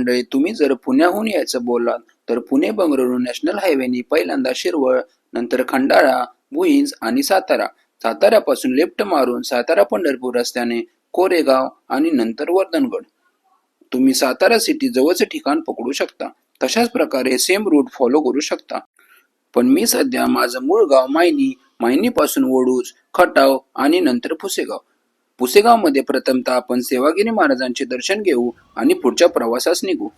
मंडळी तुम्ही जर पुण्याहून यायचं बोललात तर पुणे बंगळुरू नॅशनल हायवेनी पहिल्यांदा शिरवळ नंतर खंडाळा भुईंज आणि सातारा. साताऱ्यापासून लेफ्ट मारून सातारा पंढरपूर रस्त्याने कोरेगाव आणि नंतर वर्धनगड. तुम्ही सातारा सिटी जवळचे ठिकाण पकडू शकता. तशाच प्रकारे सेम रूट फॉलो करू शकता. पण मी सध्या माझं मूळ गाव मायनी मायनीपासून वडूज खटाव आणि नंतर फुसेगाव. पुसेगावमध्ये प्रथमतः आपण सेवागिरी महाराजांचे दर्शन घेऊ आणि पुढच्या प्रवासास निघू.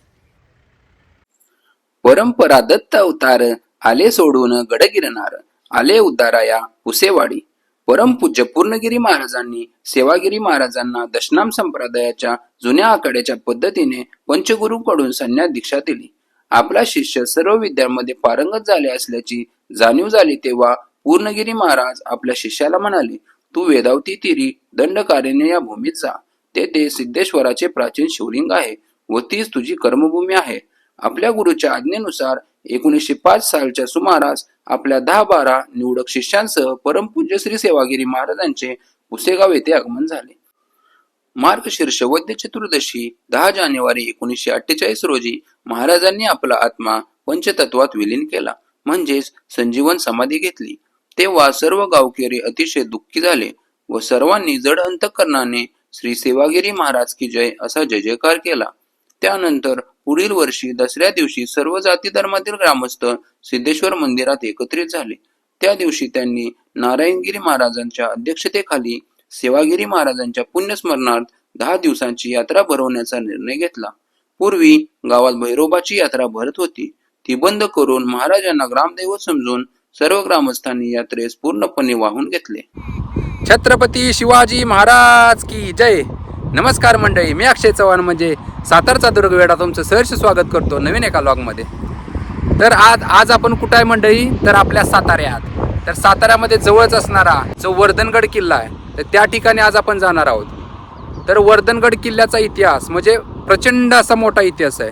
परंपरा दत्त अवतार आले सोडून गडगिरणार आले उद्धाराया पुसेवाडी. परमपूज्य पूर्णगिरी महाराजांनी सेवागिरी महाराजांना दशनाम संप्रदायाच्या जुन्या आखाड्याच्या पद्धतीने पंचगुरूंकडून संन्यास दीक्षा दिली. आपला शिष्य सर्व विद्यांमध्ये पारंगत झाले असल्याची जाणीव झाली तेव्हा पूर्णगिरी महाराज आपल्या शिष्याला म्हणाले तू वेदावती तिरी दंडकार्याने या भूमीत जा. तेथे सिद्धेश्वराचे प्राचीन शिवलिंग आहे व तीच तुझी कर्मभूमी आहे. आपल्या गुरुच्या आज्ञेनुसार एकोणीसशे पाच सालच्या सुमारास आपल्या दहा बारा निवडक शिष्यांसह परमपूज्य श्री सेवागिरी महाराजांचे पुसेगाव येथे आगमन झाले. मार्गशीर्ष वैद्य चतुर्दशी दहा जानेवारी एकोणीसशे अठ्ठेचाळीस रोजी महाराजांनी आपला आत्मा पंचतत्वात विलीन केला. म्हणजेच संजीवन समाधी घेतली. तेव्हा सर्व गावकरी अतिशय दुःखी झाले व सर्वांनी जड अंतकरणाने श्री सेवागिरी महाराज की जय असा जय जयकार केला. त्यानंतर पुढील वर्षी दसऱ्या दिवशी सर्व जाती धर्मातील ग्रामस्थ सिद्धेश्वर मंदिरात एकत्रित झाले. त्या दिवशी त्यांनी नारायणगिरी महाराजांच्या अध्यक्षतेखाली सेवागिरी महाराजांच्या पुण्यस्मरणार्थ दहा दिवसांची यात्रा भरवण्याचा निर्णय घेतला. पूर्वी गावात भैरोबाची यात्रा भरत होती. ती बंद करून महाराजांना ग्रामदैवत समजून सर्व ग्रामस्थांनी यात्रेस पूर्णपणे वाहून घेतले. छत्रपती शिवाजी महाराज की जय. नमस्कार मंडळी मी अक्षय चव्हाण म्हणजे सातारचा दुर्गवेडा तुमचं सहर्ष स्वागत करतो नवीन एका लॉगमध्ये तर आज आज आपण कुठं आहे मंडळी? तर आपल्या साताऱ्यात. तर साताऱ्यामध्ये जवळच असणारा जो वर्धनगड किल्ला आहे तर त्या ठिकाणी आज आपण जाणार आहोत. तर वर्धनगड किल्ल्याचा इतिहास म्हणजे प्रचंड असा मोठा इतिहास आहे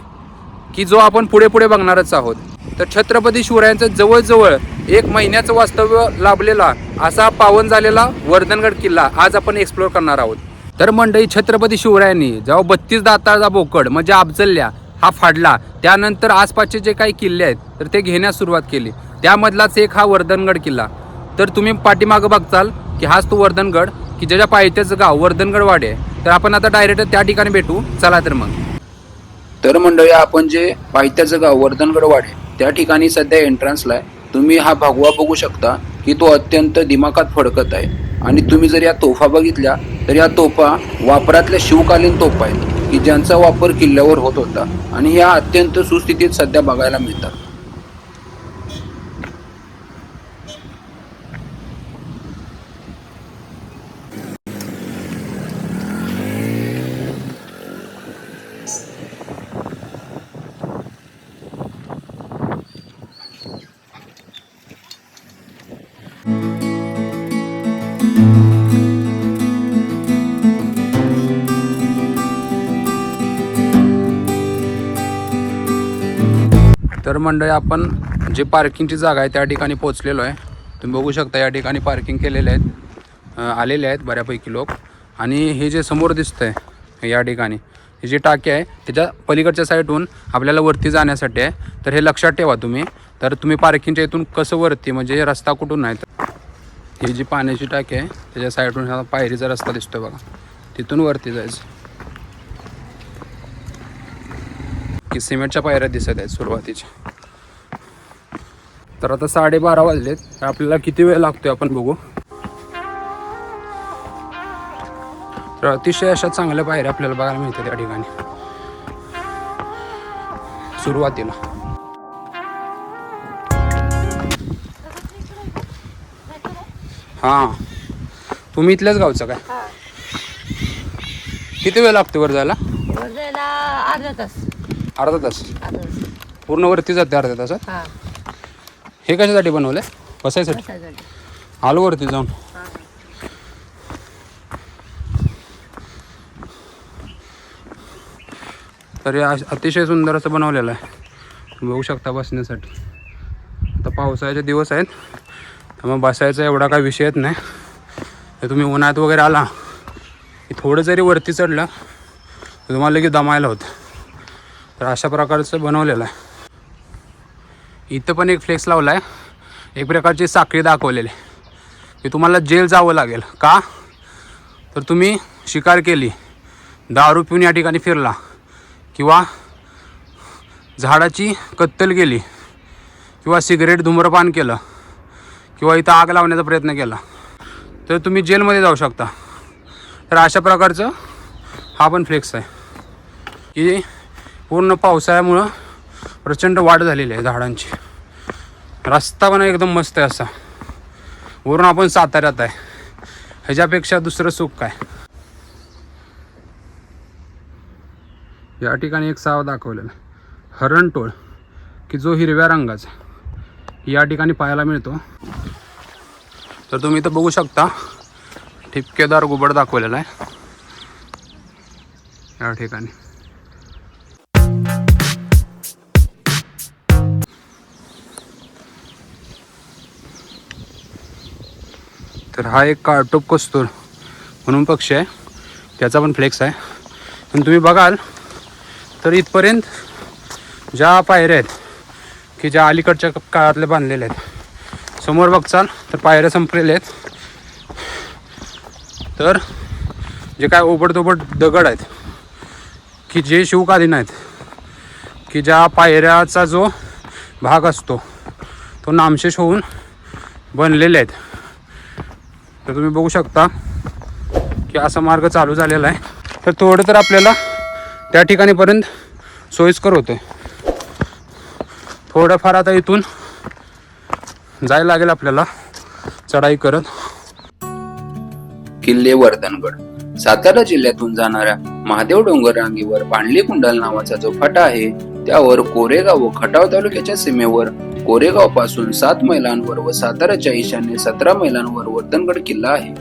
की जो आपण पुढे पुढे बघणारच आहोत. तर छत्रपती शिवरायांचं जवळजवळ एक महिन्याचं वास्तव्य लाभलेला असा पावन झालेला वर्धनगड किल्ला आज आपण एक्सप्लोर करणार आहोत. तर मंडळी छत्रपती शिवरायांनी जेव्हा बत्तीस दाताचा बोकड म्हणजे अफजल्ल्या हा फाडला त्यानंतर आसपासचे जे काही किल्ले आहेत तर ते घेण्यास सुरुवात केली. त्यामधलाच एक हा वर्धनगड किल्ला. तर तुम्ही पाठीमागं बघताल की हाच तो वर्धनगड की ज्याच्या पायथ्याचं गाव वर्धनगड वाडे आहे. तर आपण आता डायरेक्ट त्या ठिकाणी भेटू. चला तर मग. तर मंडळी आपण जे पायथ्याचं गाव वर्धनगड वाडे त्या ठिकाणी सध्या एंट्रन्सला आहे. तुम्ही हा भगवा बघू शकता की तो अत्यंत दिमाखात फडकत आहे. आणि तुम्ही जर या तोफा बघितल्या तर या तोफा वापरातल्या शिवकालीन तोफा आहेत की ज्यांचा वापर किल्ल्यावर होत होता. आणि या अत्यंत सुस्थितीत सध्या बघायला मिळतात. तर मंडळी आपण जे पार्किंगची जागा आहे त्या ठिकाणी पोहोचलेलो आहे. तुम्ही बघू शकता या ठिकाणी पार्किंग केलेले आहेत. आलेले आहेत बऱ्यापैकी लोक. आणि हे जे समोर दिसतं आहे या ठिकाणी ही जी टाकी आहे त्याच्या पलीकडच्या साईडहून आपल्याला वरती जाण्यासाठी आहे. तर हे लक्षात ठेवा तुम्ही. तर तुम्ही पार्किंगच्या इथून कसं वरती म्हणजे रस्ता कुठून आहे? तर ही जी पाण्याची टाकी आहे त्याच्या साईडहून हा पायरीचा रस्ता दिसतो बघा. तिथून वरती जायचं. की सिमेंटच्या पायऱ्या दिसत आहेत सुरुवातीच्या. तर आता साडेबारा वाजलेत. आपल्याला किती वेळ लागतोय आपण बघू. तर अतिशय अशा चांगल्या पायऱ्या आपल्याला बघायला मिळतात त्या ठिकाणी. सुरुवातीला. हां. तुम्ही इथल्याच गावचं काय? हा. किती वेळ लागतो वर जायला? वर जायला अर्धा तास. अर्धा तास. पूर्ण वरती जाते अर्ध्या तासात. हा. हे कशासाठी बनवलंय? बसायसाठी? बसायसाठी. आलो वरती जाऊन. हा. तर हे अश- अतिशय सुंदर असं बनवलेलं आहे. तुम्ही बघू शकता बसण्यासाठी. आता पावसाळ्याचे दिवस आहेत. त्यामुळे बसायचा एवढा काही विषय येत नाही. तर तुम्ही उन्हात वगैरे आला की थोडं जरी वरती चढलं तर तुम्हाला लगेच दमायला होतं. तर अशा प्रकारचं बनवलेलं आहे. इथं पण एक फ्लेक्स लावला आहे एक प्रकारची साखळी दाखवलेली. की तुम्हाला जेल जावं लागेल. का? तर तुम्ही शिकार केली. दारू पिऊन या ठिकाणी फिरला. किंवा झाडाची कत्तल केली. किंवा सिगरेट धूम्रपान केलं. किंवा इथं आग लावण्याचा प्रयत्न केला. तर तुम्ही जेलमध्ये जाऊ शकता. तर अशा प्रकारचं हा पण फ्लेक्स आहे. की पूर्ण पावसाळ्यामुळं प्रचंड वाढ झालेली आहे झाडांची. रस्ता पण एकदम मस्त आहे असा. वरून आपण साताऱ्यात आहे. ह्याच्यापेक्षा दुसरं सुख काय? या ठिकाणी एक साव दाखवलेला. आहे. हरणटोळ की जो हिरव्या रंगाचा या ठिकाणी पाहायला मिळतो. तर तुम्ही इथं बघू शकता ठिपकेदार गुबड दाखवलेला आहे. या ठिकाणी. तर हा एक काळटोप कस्तूर म्हणून पक्षी आहे. त्याचा पण फ्लेक्स आहे. आणि तुम्ही बघाल तर इथपर्यंत ज्या पायऱ्या आहेत की ज्या अलीकडच्या काळातल्या बांधलेल्या आहेत समोर बघचाल तर पायऱ्या संपलेल्या आहेत. तर जे काय ओबडधोबड दगड आहेत की जे शिवकालीन आहेत की ज्या पायऱ्याचा जो भाग असतो तो नामशेष होऊन बनलेले आहेत. तर तुम्ही बघू शकता की असा मार्ग चालू झालेला आहे. तर थोडं तर आपल्याला त्या ठिकाणीपर्यंत सोयीस्कर होतं थोडंफार आता इथून जायला लागेल आपल्याला चढाई करत. किल्ले वर्धनगड. सातारा जिल्ह्यातून जाणाऱ्या महादेव डोंगर रांगीवर पांडली कुंडल नावाचा जो फाटा आहे त्यावर कोरेगाव व खटाव तालुक्याच्या सीमेवर कोरेगावपासून सात मैलांवर व साताराच्या ईशान्य सतरा मैलांवर वर्धनगड किल्ला आहे.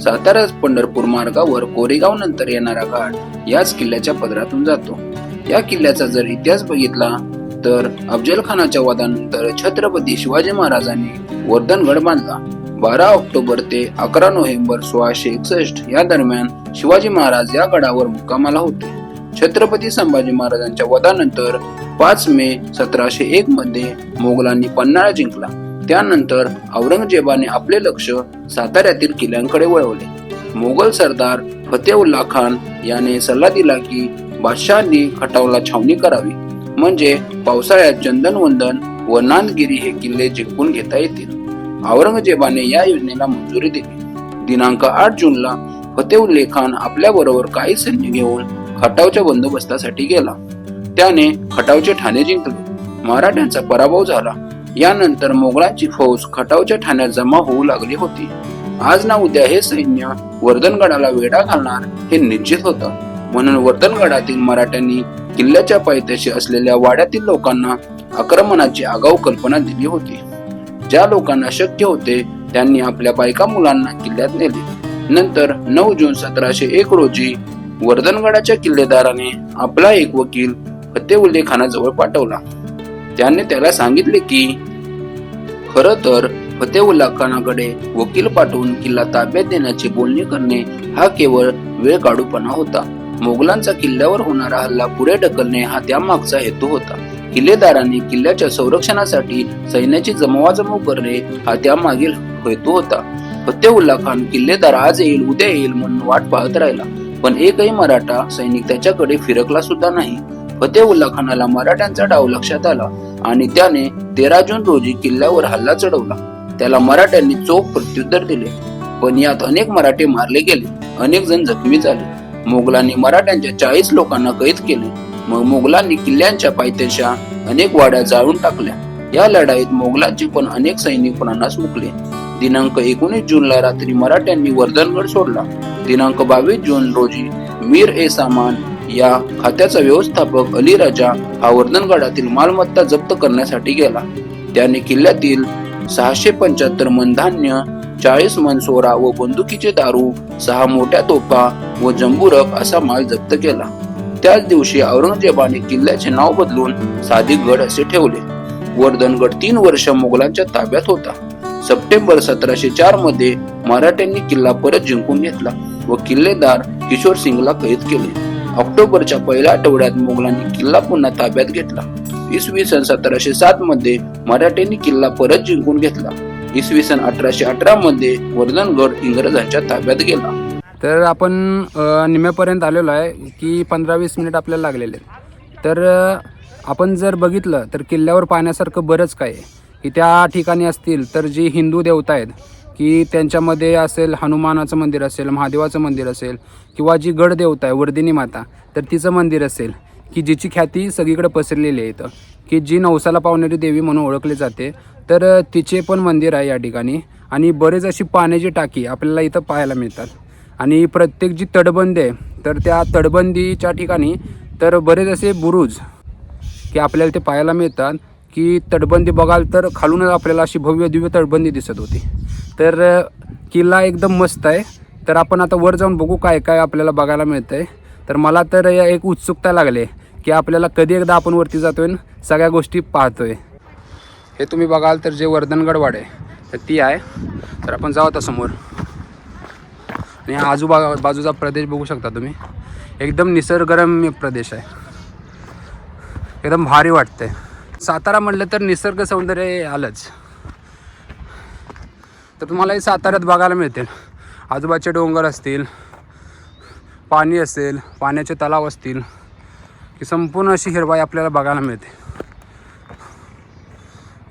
सातारा पंढरपूर मार्गावर कोरेगाव नंतर येणारा घाट याच किल्ल्याच्या पदरातून जातो. या किल्ल्याचा जर इतिहास बघितला तर अफजलखानाच्या वादानंतर छत्रपती शिवाजी महाराजांनी वर्धनगड बांधला. बारा ऑक्टोबर ते अकरा नोव्हेंबर सोळाशे एकसष्ट या दरम्यान शिवाजी महाराज या गडावर मुक्कामाला होते. छत्रपती संभाजी महाराजांच्या वधानंतर पाच मे सतराशे एक मध्ये मोगलांनी पन्हाळा जिंकला. त्यानंतर औरंगजेबाने आपले लक्ष साताऱ्यातील किल्ल्यांकडे वळवले. मोगल सरदार फतेउल्ला खान याने सल्ला दिला की बादशहांनी खटावला छावणी करावी. म्हणजे पावसाळ्यात चंदनवंदन व नांदगिरी हे किल्ले जिंकून घेता येतील. औरंगजेबाने या योजनेला मंजुरी दिली. दिनांक आठ जूनला फतेउल्ले खान आपल्याबरोबर काही सैन्य घेऊन खटावच्या बंदोबस्तासाठी गेला. त्याने खटावचे ठाणे जिंकले. मराठ्यांचा पराभव झाला. यानंतर मोगलांची फौज खटावच्या ठाण्यात जमा होऊ लागली होती. आज ना उद्या हे सैन्य वर्धनगडाला वेढा घालणार हे निश्चित होतं. म्हणून वर्धनगडातील मराठ्यांनी किल्ल्याच्या पायथ्याशी असलेल्या वाड्यातील लोकांना आक्रमणाची आगाऊ कल्पना दिली होती. ज्या लोकांना शक्य होते त्यांनी आपल्या बायका मुलांना किल्ल्यात नेले. नंतर नऊ जून सतराशे एक रोजी वर्धनगडाच्या किल्लेदाराने आपला एक वकील फतेउल्ले खानाजवळ पाठवला. त्याने त्याला सांगितले की खर तर फतेउल्ला खानाकडे वकील पाठवून किल्ला ताब्यात देण्याची बोलणी करणे हा केवळ वेळ काढूपणा होता. मोगलांचा किल्ल्यावर होणारा हल्ला पुढे ढकलणे हा त्यामागचा हेतू होता. किल्लेदारांनी किल्ल्याच्या संरक्षणासाठी सैन्याची जमवाजमव करणे हा त्यामागील हेतू होता. फतेउल्ला खान किल्लेदार आज येईल उद्या येईल म्हणून वाट पाहत राहिला. पण एकही मराठा सैनिक त्याच्याकडे फिरकला सुद्धा नाही. फतेउल्ला खानाला मराठ्यांचा डाव लक्षात आला आणि त्याने तेरा जून रोजी किल्ल्यावर हल्ला चढवला. त्याला मराठ्यांनी चोख प्रत्युत्तर दिले. पण यात अनेक मराठे मारले गेले. अनेक जण जखमी झाले. मोगलांनी मराठ्यांच्या चाळीस लोकांना कैद केले. मग मोगलांनी किल्ल्यांच्या पायथ्याच्या अनेक वाड्या जाळून टाकल्या. या लढाईत मोगलांचे पण अनेक सैनिक प्राणास मुकले. दिनांक एकोणीस जूनला रात्री मराठ्यांनी वर्धनगड सोडला. दिनांक बावीस जून रोजी मीर ए सामान या खात्याचा व्यवस्थापक अली राजा हा वर्धनगडातील मालमत्ता जप्त करण्यासाठी गेला. त्याने किल्ल्यातील सहाशे पंच्याहत्तर मन धान्य चाळीस मन सोरा व बंदुकीचे दारू सहा मोठ्या तोफा व जंबुरक असा माल जप्त केला. त्याच दिवशी औरंगजेबाने किल्ल्याचे नाव बदलून सादिकगड असे ठेवले. वर्धनगड तीन वर्ष मोगलांच्या ताब्यात होता. सप्टेंबर सतराशे चारमध्ये मराठ्यांनी किल्ला परत जिंकून घेतला व किल्लेदार किशोर सिंगला कैद केले. ऑक्टोबरच्या पहिल्या आठवड्यात मोगलांनी किल्ला पुन्हा ताब्यात घेतला. इसवी सन सतराशे सात मध्ये मराठ्यांनी किल्ला परत जिंकून घेतला. इसवी सन अठराशे अठरा मध्ये वर्धनगड इंग्रजांच्या ताब्यात गेला. तर आपण निम्यापर्यंत आलेलो आहे की पंधरा वीस मिनिट आपल्याला लागलेले तर आपण जर बघितलं तर किल्ल्यावर पाहण्यासारखं बरंच काय आहे. की त्या ठिकाणी असतील तर जी हिंदू देवता आहेत की त्यांच्यामध्ये असेल हनुमानाचं मंदिर असेल महादेवाचं मंदिर असेल किंवा जी गड देवता आहे वर्धिनी माता तर तिचं मंदिर असेल की जिची ख्याती सगळीकडे पसरलेली आहे इथं. की जी नवसाला पावणारी देवी म्हणून ओळखली जाते तर तिचे पण मंदिर आहे या ठिकाणी. आणि बरेच अशी पाण्याची टाकी आपल्याला इथं पाहायला मिळतात. आणि प्रत्येक जी तटबंदी आहे तर त्या तटबंदीच्या ठिकाणी तर बरेच असे बुरुज की आपल्याला ते पाहायला मिळतात की तटबंदी बघाल तर खालूनच आपल्याला अशी भव्य दिव्य तटबंदी दिसत होती. तर किल्ला एकदम मस्त आहे. तर आपण आता वर जाऊन बघू काय काय आपल्याला बघायला मिळतं आहे तर मला तर एक उत्सुकता लागली की आपल्याला कधी एकदा आपण वरती जातोय आणि सगळ्या गोष्टी पाहतोय. हे तुम्ही बघाल तर जे वर्धनगडवाड आहे तर ती आहे. तर आपण जाऊ आता समोर. आणि आजूबा बाजूचा प्रदेश बघू शकता तुम्ही. एकदम निसर्गरम्य प्रदेश आहे. एकदम भारी वाटते सातारा म्हटलं तर निसर्ग सौंदर्य आलंच. तर तुम्हाला हे साताऱ्यात बघायला मिळतील. आजूबाजूचे डोंगर असतील पाणी असेल पाण्याचे तलाव असतील की संपूर्ण अशी हिरवाई आपल्याला बघायला मिळते.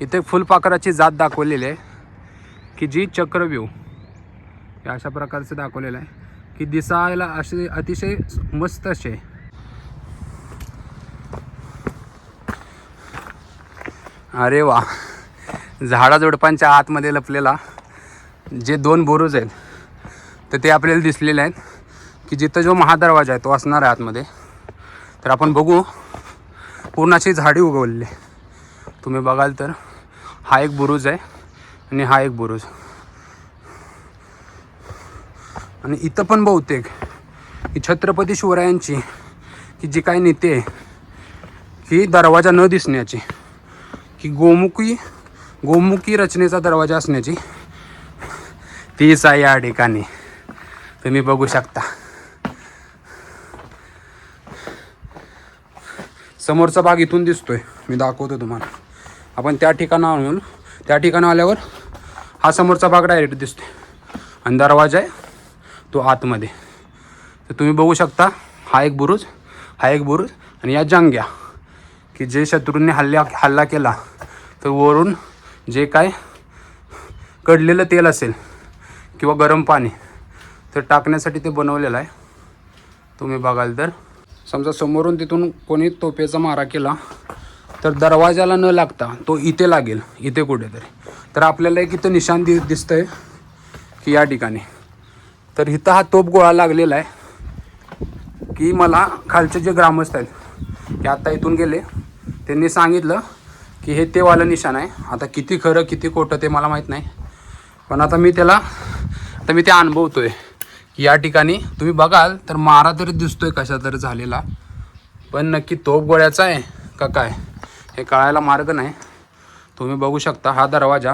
इथे फुलपाखराची जात दाखवलेली आहे की जी चक्रव्यू अशा प्रकारचं दाखवलेलं आहे की दिसायला असे अतिशय मस्त असे अरे वा. झाडाझुडपांच्या आतमध्ये लपलेला. जे दोन बुरुज आहेत तर ते आपल्याला दिसलेले आहेत की जिथं जो महादरवाजा आहे तो असणार आहे आतमध्ये. तर आपण बघू पूर्ण अशी झाडी उगवलेली तुम्ही बघाल तर हा एक बुरुज आहे आणि हा एक बुरुज. आणि इथं पण बहुतेक ही छत्रपती शिवरायांची की जी काही नेते आहे ही दरवाजा न दिसण्याची. की गोमुखी गोमुखी रचनेचा दरवाजा असण्याची तीच आहे या ठिकाणी. तुम्ही बघू शकता. समोरचा भाग इथून दिसतोय. मी दाखवतो तुम्हाला. आपण त्या ठिकाणावरून त्या ठिकाणी आल्यावर हा समोरचा भाग डायरेक्ट दिसतोय. आणि दरवाजा आहे तो आतमध्ये. तर तुम्ही बघू शकता हा एक बुरुज हा एक बुरुज आणि या जांग्या. की जे शत्रूंनी हल्ल्या हल्ला केला. तर वरून जे काय कडलेलं तेल असेल किंवा गरम पाणी तर टाकण्यासाठी ते बनवलेलं आहे. तुम्ही बघाल तर. समजा समोरून तिथून कोणी तोपेचा मारा केला तर दरवाजाला न लागता तो इथे लागेल इथे कुठेतरी. तर आपल्याला एक इथं निशाण दि आहे की या ठिकाणी. तर इथं हा तोप गोळा लागलेला आहे की मला खालचे जे ग्रामस्थ आहेत ते आत्ता इथून गेले त्यांनी सांगितलं की हे तेवालं निशाण आहे. आता किती खरं किती खोटं ते मला माहीत नाही. पण आता मी त्याला आता मी ते अनुभवतोय की या ठिकाणी तुम्ही बघाल तर मारा तरी दिसतोय कशा तरी झालेला. पण नक्की तोप गोळ्याचा आहे का काय हे कळायला मार्ग नाही. तुम्ही बघू शकता हा दरवाजा.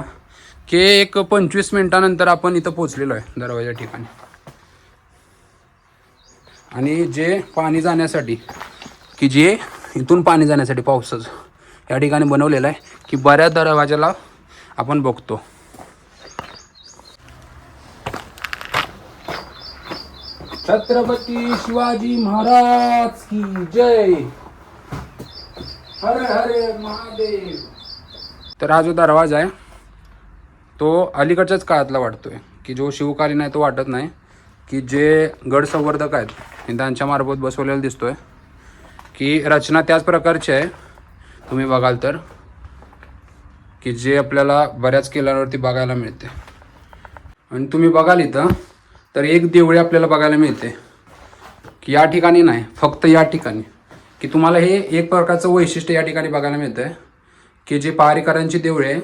की एक पंचवीस मिनटानंतर आपण इथं पोचलेलो आहे दरवाजा ठिकाणी. आणि जे पाणी जाण्यासाठी की जे इथून पाणी जाण्यासाठी पावसाचं या ठिकाणी बनवलेलं आहे की बऱ्याच दरवाजाला आपण बघतो. छत्रपती शिवाजी महाराज की जय. हरे हरे महादेव. तर हा जो दरवाजा आहे तो अलीकडच्याच काळातला वाटतोय की जो शिवकालीन आहे तो वाटत नाही की जे गड संवर्धक आहेत त्यांच्या मार्फत बसवलेला दिसतोय की रचना त्याच प्रकारची आहे तुम्ही बघाल तर की जे आपल्याला बऱ्याच किल्ल्यावरती बघायला मिळते. आणि तुम्ही बघाल इथं तर एक देवळी आपल्याला बघायला मिळते. की या ठिकाणी नाही फक्त या ठिकाणी. की तुम्हाला हे एक प्रकारचं वैशिष्ट्य या ठिकाणी बघायला मिळतं आहे की जे पहारेकरांची देवळे आहे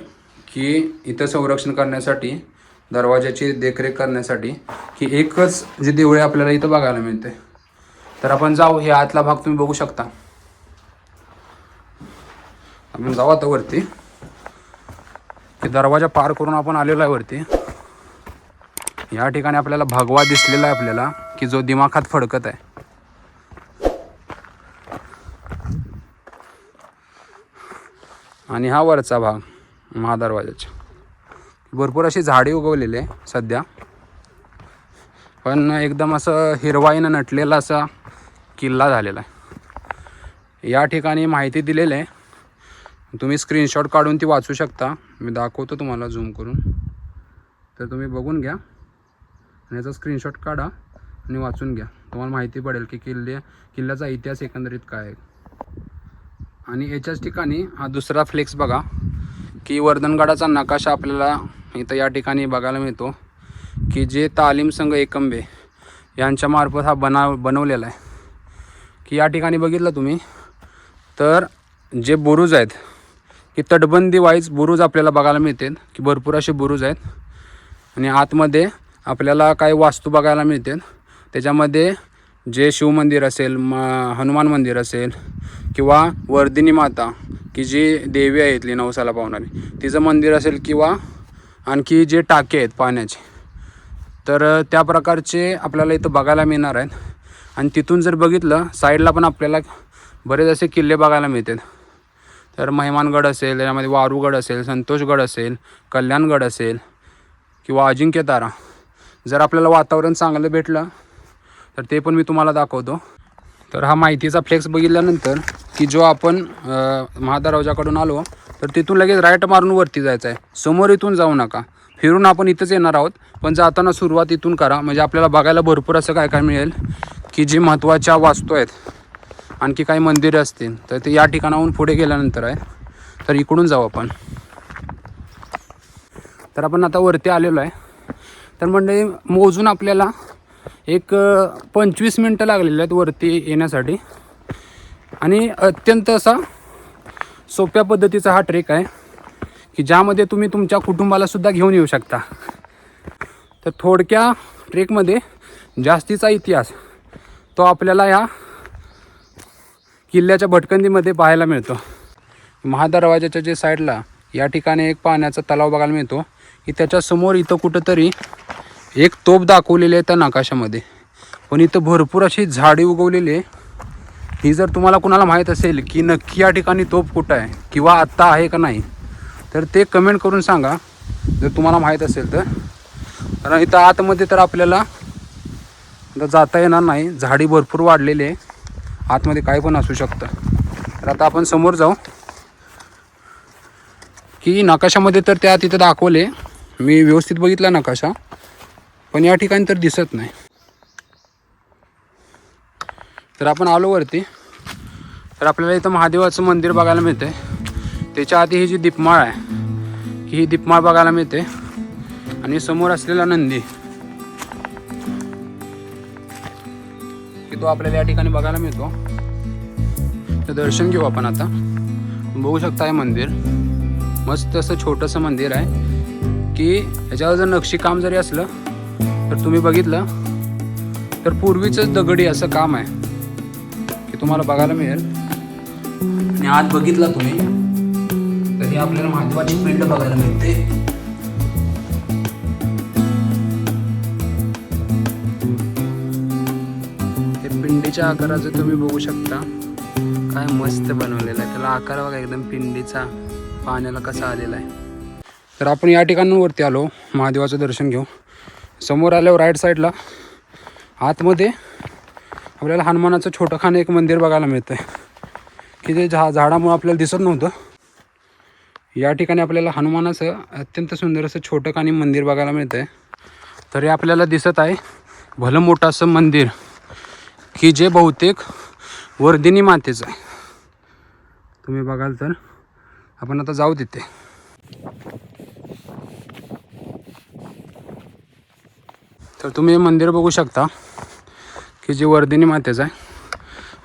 की इथं संरक्षण करण्यासाठी दरवाजाची देखरेख करण्यासाठी की एकच जे देवळे आपल्याला इथं बघायला मिळते तर आपण जाऊ हे आतला भाग तुम्ही बघू शकता. आपण जाऊ आता वरती. की दरवाजा पार करून आपण आलेलो आहे वरती. या ठिकाणी आपल्याला भगवा दिसलेला आहे आपल्याला की जो दिमाखात फडकत आहे. आणि हा वरचा भाग महादरवाजाचा. भरपूर अशी झाडे उगवलेले सध्या. पण एकदम असं हिरवाईनं नटलेला असा किल्ला झालेला आहे. या ठिकाणी माहिती दिलेली आहे तुम्ही स्क्रीनशॉट काढून ती वाचू शकता. मी दाखवतो तुम्हाला झूम करून. तर तुम्ही बघून घ्या. आणि याचा स्क्रीनशॉट काढा आणि वाचून घ्या. तुम्हाला माहिती पडेल की किल्ले किल्ल्याचा इतिहास एकंदरीत काय आहे. आणि याच्याच ठिकाणी हा दुसरा फ्लेक्स बघा की वर्धनगडाचा नकाशा आपल्याला इथं या ठिकाणी बघायला मिळतो की जे तालीम संघ एकंबे यांच्यामार्फत हा बना बनवलेला आहे. की या ठिकाणी बघितलं तुम्ही तर जे बुरुज आहेत की तटबंदी वाईज बुरुज आपल्याला बघायला मिळते की भरपूर असे बुरुज आहेत. आणि आतमध्ये आपल्याला काही वास्तू बघायला मिळते त्याच्यामध्ये जे शिवमंदिर असेल म हनुमान मंदिर असेल किंवा वर्धिनी माता की जी देवी आहे इथली नवसाला पावणारी तिचं मंदिर असेल किंवा आणखी जे टाके आहेत पाण्याचे तर त्या प्रकारचे आपल्याला इथं बघायला मिळणार आहेत. आणि तिथून जर बघितलं साईडला पण आपल्याला बरेच असे किल्ले बघायला मिळतात तर महिमानगड असेल त्याच्यामध्ये वारूगड असेल संतोषगड असेल कल्याणगड असेल किंवा अजिंक्यतारा जर आपल्याला वातावरण चांगलं भेटलं तर ते पण मी तुम्हाला दाखवतो. तर हा माहितीचा फ्लेक्स बघितल्यानंतर की जो आपण महादारावजाकडून आलो तर तिथून लगेच राईट मारून वरती जायचं आहे. समोर इथून जाऊ नका. फिरून आपण इथंच येणार आहोत. पण जाताना सुरुवात इथून करा. म्हणजे आपल्याला बघायला भरपूर असं काय काय मिळेल की जी महत्त्वाच्या वास्तू आहेत. आणखी काही मंदिरं असतील तर ते या ठिकाणाहून पुढे गेल्यानंतर आहे. तर इकडून जाऊ आपण. तर आपण आता वरती आलेलो आहे. तर म्हणजे मोजून आपल्याला एक पंचवीस मिनटं लागलेली आहेत वरती येण्यासाठी. आणि अत्यंत असा सोप्या पद्धतीचा हा ट्रेक आहे की ज्यामध्ये तुम्ही तुमच्या कुटुंबाला सुद्धा घेऊन येऊ शकता. तर थोडक्या ट्रेकमध्ये जास्तीचा इतिहास तो आपल्याला या किल्ल्याच्या भटकंदीमध्ये पाहायला मिळतो. महादरवाजाच्या जे साईडला या ठिकाणी एक पाण्याचा तलाव बघायला मिळतो. की त्याच्यासमोर इथं कुठंतरी एक तोप दाखवलेली आहे त्या नकाशामध्ये. पण इथं भरपूर अशी झाडी उगवलेली आहे. ही जर तुम्हाला कुणाला माहीत असेल की नक्की या ठिकाणी तोप कुठं आहे किंवा आत्ता आहे का नाही तर ते कमेंट करून सांगा. जर तुम्हाला माहीत असेल तर. कारण इथं आतमध्ये तर आपल्याला जाता येणार नाही. झाडी भरपूर वाढलेली आहे. आतमध्ये काय पण असू शकतं. तर आता आपण समोर जाऊ. की नकाशामध्ये तर त्या तिथं दाखवले. मी व्यवस्थित बघितला नकाशा. पण या ठिकाणी तर दिसत नाही. तर आपण आलो वरती. तर आपल्याला इथं महादेवाचं मंदिर बघायला मिळते त्याच्या आधी ही जी दीपमाळ आहे की ही दीपमाळ बघायला मिळते. आणि समोर असलेला नंदी. की तो आपल्याला या ठिकाणी बघायला मिळतो. तर दर्शन घेऊ आपण आता. बघू शकता हे मंदिर. मस्त असं छोटंसं मंदिर आहे. की ह्याच्यावर जर नक्षीकाम जरी असलं तर तुम्ही बघितलं तर पूर्वीचंच दगडी असं काम आहे. की तुम्हाला बघायला मिळेल. आणि आत बघितला तुम्ही तरी आपल्याला महत्वाची पिंड बघायला मिळते. हे पिंडीच्या आकाराचं तुम्ही बघू शकता. काय मस्त बनवलेलं आहे. त्याला आकार बघा एकदम पिंडीचा पाण्याला कसा आलेला आहे. तर आपण या ठिकाणावरती आलो. महादेवाचं दर्शन घेऊ. समोर आल्यावर राईट साईडला आतमध्ये आपल्याला हनुमानाचं छोटं खाणं एक मंदिर बघायला मिळतं आहे की ते झा झाडामुळं आपल्याला दिसत नव्हतं. या ठिकाणी आपल्याला हनुमानाचं अत्यंत सुंदर असं छोटं खाणी मंदिर बघायला मिळतं आहे तर हे आपल्याला दिसत आहे. भलं मोठं असं मंदिर. की जे बहुतेक वर्धिनी मातेचं आहे. तुम्ही बघाल तर. आपण आता जाऊ तिथे. तर तुम्ही हे मंदिर बघू शकता की जे वर्धिनी मातेचं आहे.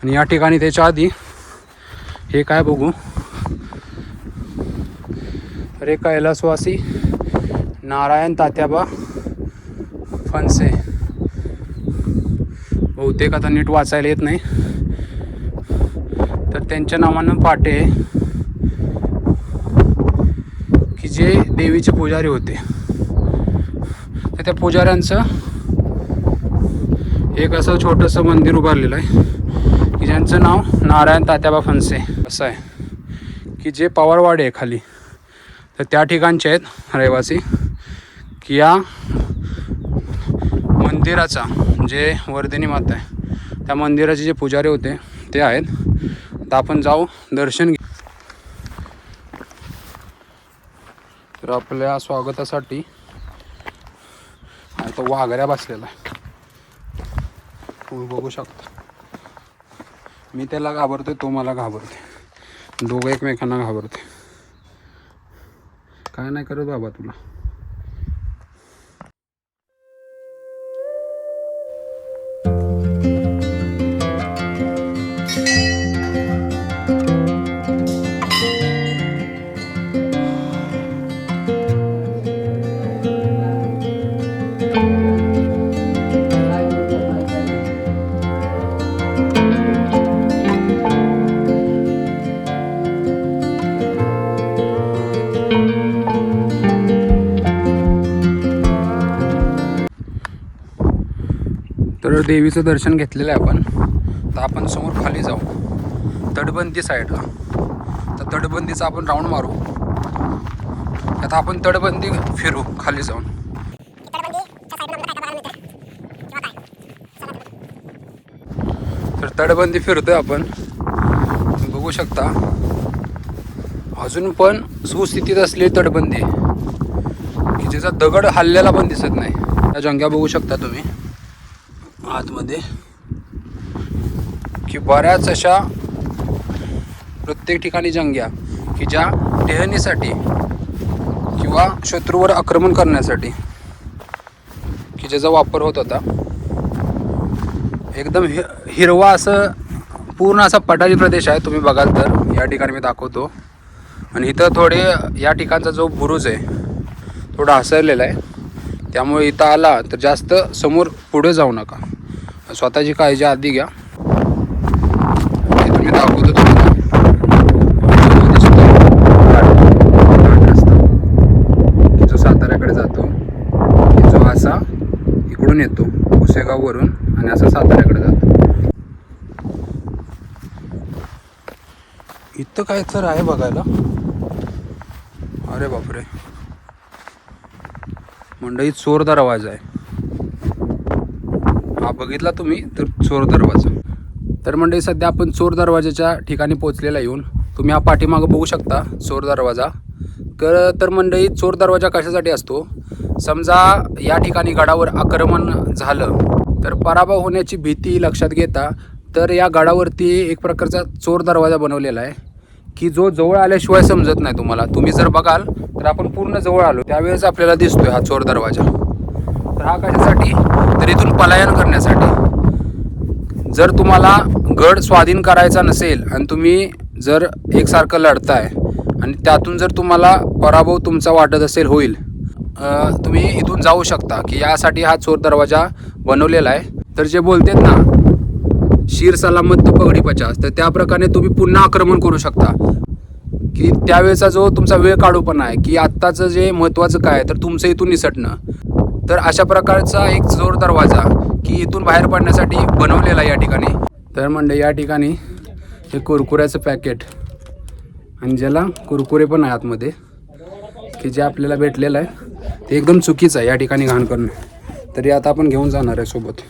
आणि या ठिकाणी त्याच्या आधी हे काय बघू. अरे कैलासवासी नारायण तात्याबा फणसे. बहुतेक आता नीट वाचायला येत नाही. त्यांच्या नावानं पाटे आहे की जे देवीचे पुजारी होते. तर त्या पुजाऱ्यांचं एक असं छोटंसं मंदिर उभारलेलं आहे की ज्यांचं नाव नारायण तात्याबा फणसे असं आहे. की जे पवारवाडी आहे खाली. तर त्या ठिकाणचे आहेत रहिवासी की या मंदिराचा जे वर्धिनी माता आहे त्या मंदिराचे जे पुजारी होते ते आहेत. तर आपण जाऊ दर्शन घे तर आपल्या स्वागतासाठी आता वाघऱ्या बसलेला आहे. तुम्ही बघू शकता. मी त्याला घाबरतोय तो मला घाबरते दोघं एकमेकांना घाबरते काय नाही करत बाबा तुला. देवीचं दर्शन घेतलेलं आहे आपण. तर आपण समोर खाली जाऊ. तटबंदी साईडला तर तटबंदीचा आपण राऊंड मारू. आता आपण तटबंदी फिरू खाली जाऊन. तर तटबंदी फिरतोय आपण. बघू शकता. अजून पण सुस्थितीत असलेली तटबंदी की ज्याचा दगड हल्ल्याला पण दिसत नाही. त्या जंग्या बघू शकता तुम्ही आतमध्ये की बऱ्याच अशा प्रत्येक ठिकाणी जंग्या की ज्या टेहणीसाठी किंवा शत्रूवर आक्रमण करण्यासाठी की ज्याचा वापर होत होता. एकदम हि हिरवा असं पूर्ण असा पठारी प्रदेश आहे तुम्ही बघाल तर. या ठिकाणी मी दाखवतो. आणि इथं थोडे या ठिकाणचा जो बुरुज आहे थोडा हसरलेला आहे. त्यामुळे इथं आला तर जास्त समोर पुढे जाऊ नका. स्वतःची काळजी आधी घ्या. दाखवतो तुम्हाला जो साताऱ्याकडे जातो जो असा इकडून येतो पुसेगाववरून आणि असा साताऱ्याकडे जातो इथं काय तर आहे बघायला. अरे बापरे. मंडळी चोर दरवाजा आहे. हा बघितला तुम्ही? तर चोर दरवाजा. तर मंडळी सध्या आपण चोर दरवाजाच्या ठिकाणी पोचलेला येऊन तुम्ही हा पाठीमागं बघू शकता चोर दरवाजा. तर तर मंडळी चोर दरवाजा कशासाठी असतो? समजा या ठिकाणी गडावर आक्रमण झालं तर पराभव होण्याची भीती लक्षात घेता तर या गडावरती एक प्रकारचा चोर दरवाजा बनवलेला आहे की जो जवळ आल्याशिवाय समजत नाही तुम्हाला. तुम्ही जर बघाल तर आपण पूर्ण जवळ आलो. त्यावेळेस आपल्याला दिसतोय हा चोर दरवाजा. तर हा कशासाठी? तर इथून पलायन करण्यासाठी. जर तुम्हाला गड स्वाधीन करायचा नसेल आणि तुम्ही जर एकसारखं लढताय आणि त्यातून जर तुम्हाला पराभव तुमचा वाटत असेल होईल. तुम्ही इथून जाऊ शकता की यासाठी हा चोर दरवाजा बनवलेला आहे. तर जे बोलतात ना शीर सलामत तो पगडी पचास तर त्याप्रकारे तुम्ही पुन्हा आक्रमण करू शकता. की त्यावेळेचा जो तुमचा वेळ काढूपणा आहे की आत्ताचं जे महत्त्वाचं काय आहे तर तुमचं इथून निसटणं. तर अशा प्रकारचा एक जोर दरवाजा की इथून बाहेर पडण्यासाठी बनवलेला आहे या ठिकाणी. तर म्हणजे या ठिकाणी हे कुरकुऱ्याचं पॅकेट आणि ज्याला कुरकुरे पण आहे आतमध्ये की जे आपल्याला भेटलेलं आहे ते एकदम चुकीचं आहे या ठिकाणी घाण करणं. तरी आता आपण घेऊन जाणार आहे सोबत.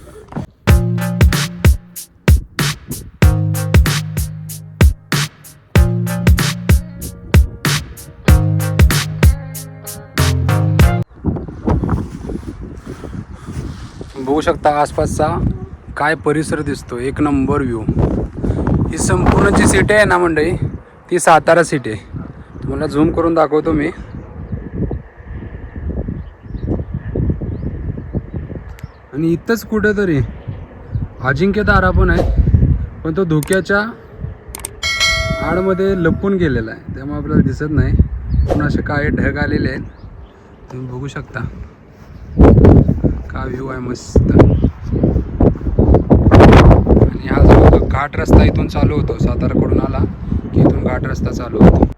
बघू शकता आसपासचा काय परिसर दिसतो एक नंबर व्ह्यू ही संपूर्ण जी सिटी आहे ना मंडळी ती सातारा सिटी आहे. तुम्हाला झूम करून दाखवतो मी. आणि इथंच कुठेतरी अजिंक्य तारा पण आहे पण तो धोक्याच्या आडमध्ये लपून गेलेला आहे. त्यामुळे आपल्याला दिसत नाही. पण असे काही ढग आलेले आहेत. तुम्ही बघू शकता. का व्ह्यू आहे मस्त. आणि हा जो घाट रस्ता इथून चालू होतो साताराकडून आला की इथून घाट रस्ता चालू होतो.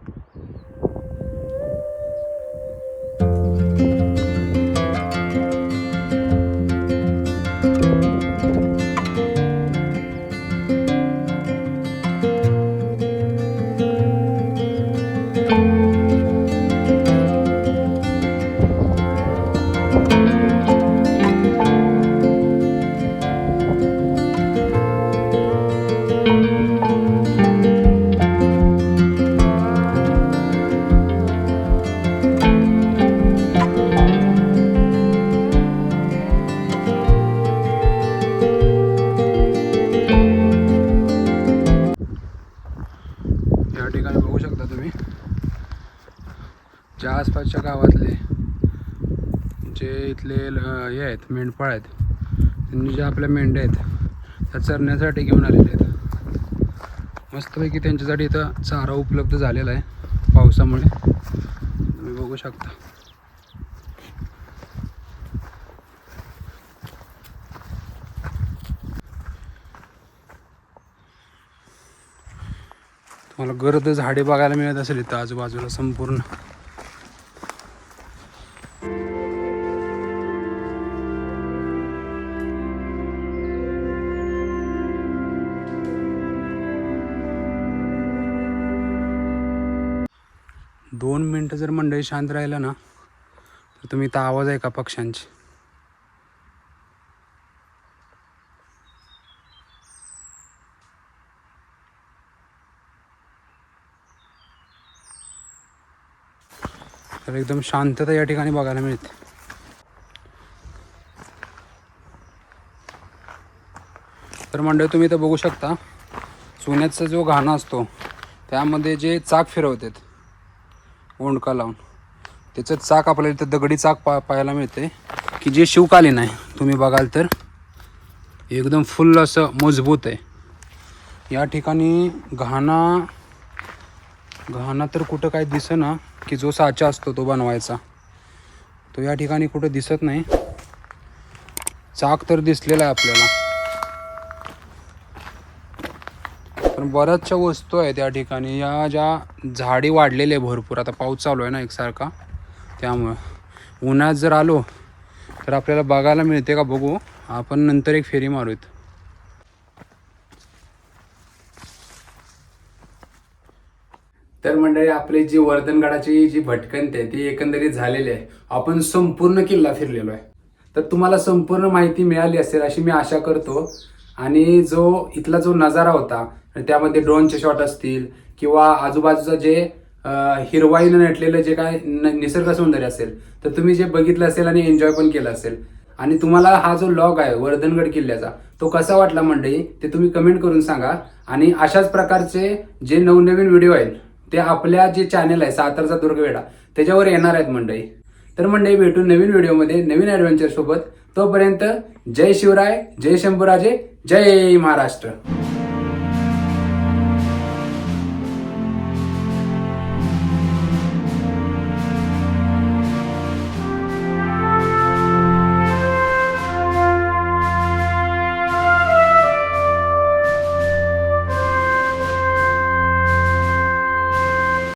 मेंढपाळ आहेत. त्यांनी ज्या आपल्या मेंढ्या आहेत त्या चरण्यासाठी घेऊन आलेले आहेत. मस्तपैकी त्यांच्यासाठी इथं चारा उपलब्ध झालेला आहे पावसामुळे. तुम्ही बघू शकता. तुम्हाला गर्द झाडे बघायला मिळत असेल इथं आजूबाजूला संपूर्ण. जर शांत राहिलं ना तर तुम्ही तर आवाज आहे का पक्ष्यांचे? तर एकदम शांतता या ठिकाणी बघायला मिळते. तर मंडळी तुम्ही तर बघू शकता सोन्याचा जो घाणा असतो त्यामध्ये जे चाक फिरवतात ओंडका लावून त्याचं चाक आपल्याला इथं दगडी चाक पा पाहायला मिळते. की जे शिवकालीन आहे तुम्ही बघाल तर एकदम फुल असं मजबूत आहे. या ठिकाणी घाणा घाणा तर कुठं काय दिसेना की जो साचा असतो तो बनवायचा. तो या ठिकाणी कुठं दिसत नाही. चाक तर दिसलेला आहे आपल्याला. पण बऱ्याचशा वस्तू आहेत या ठिकाणी. या ज्या झाडी वाढलेल्या आहे भरपूर आता पाऊस चालू आहे ना एकसारखा. त्यामुळं. उन्हात जर आलो तर आपल्याला बघायला मिळते का बघू? आपण नंतर एक फेरी मारूत तर मंडळी आपली जी वर्धनगडाची जी भटकंती आहे ती एकंदरीत झालेली आहे आपण संपूर्ण किल्ला फिरलेलो आहे. तर तुम्हाला संपूर्ण माहिती मिळाली असेल अशी मी आशा करतो. आणि जो इथला जो नजारा होता त्यामध्ये ड्रोनचे शॉट असतील किंवा आजूबाजूचं जे हिरवाईनं नटलेलं जे काय निसर्ग सौंदर्य असेल तर तुम्ही जे बघितलं असेल आणि एन्जॉय पण केलं असेल. आणि तुम्हाला हा जो लॉग आहे वर्धनगड किल्ल्याचा तो कसा वाटला मंडळी? ते तुम्ही कमेंट करून सांगा. आणि अशाच प्रकारचे जे नवनवीन व्हिडिओ आहेत ते आपल्या जे चॅनेल आहे सातारचा दुर्गवेडा त्याच्यावर येणार आहेत मंडळी. तर मंडळी भेटून नवीन व्हिडिओमध्ये नवीन ॲडव्हेंचर सोबत. तोपर्यंत जय शिवराय जय शंभूराजे जय महाराष्ट्र.